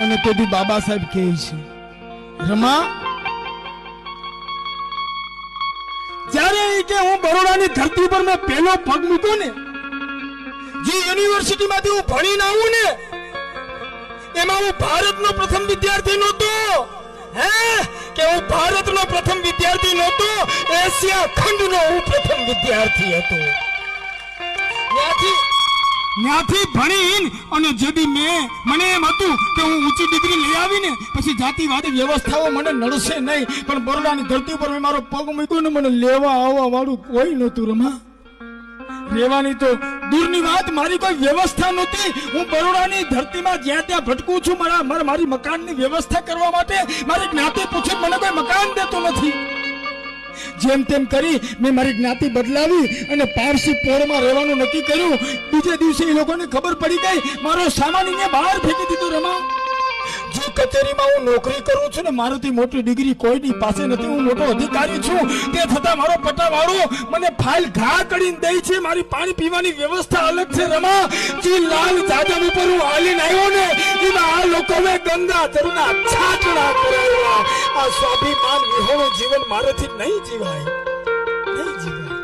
અને તેથી બાબા સાહેબ કહે છે. રમા, જ્યારે એ કે હું બરોડાની ધરતી પર મેં પહેલો પગ મૂક્યો ને, જે યુનિવર્સિટીમાંથી હું ભણીને આવું ને, એમાં હું ભારતનો પ્રથમ વિદ્યાર્થી નહોતો. હે? કે હું ભારતનો પ્રથમ વિદ્યાર્થી નહોતો, એશિયા ખંડનો હું પ્રથમ વિદ્યાર્થી હતો. ત્યાંથી ત્યાંથી ભણીને અને જેથી મેં મને એમ હતું કે હું ઊંચી ડિગ્રી લઈ આવીને પછી જાતિવાદી વ્યવસ્થાઓ મને નડશે નહીં, પણ બરોડાની ધરતી ઉપર મેં મારો પગ મૂક્યો ને મને લેવા આવવા વાળું કોઈ નહોતું રમા. રહેવાની તો દૂરની વાત, મારી કોઈ વ્યવસ્થા નહોતી. હું બરોડાની ધરતીમાં જ્યાં ત્યાં ભટકું છું મારા મારા મકાનની વ્યવસ્થા કરવા માટે મારી જ્ઞાતિ પૂછે, મને કોઈ મકાન દેતું નથી. જેમ તેમ કરી મેં મારી જ્ઞાતિ બદલાવી અને પારસી પોળમાં રહેવાનું નક્કી કર્યું. બીજે દિવસે એ લોકોને ખબર પડી ગઈ, મારો સામાન બહાર ફેંકી દીધો રમા. કચેરીમાં હું નોકરી કરું છું અધિકારી છું, તે છતાં મારો પટાવાળો મને ફાઇલ ઘા કરીને દે છે, મારી પાણી પીવાની વ્યવસ્થા અલગ છે રમા. જે લાલ જાજમ ઉપર હું હાલીને આવ્યો ને, એમાં આ લોકોને ગંગા સ્વાભિમાન વિહોણું જીવન મારાથી નહીં જીવાય. નહીં જીવાય.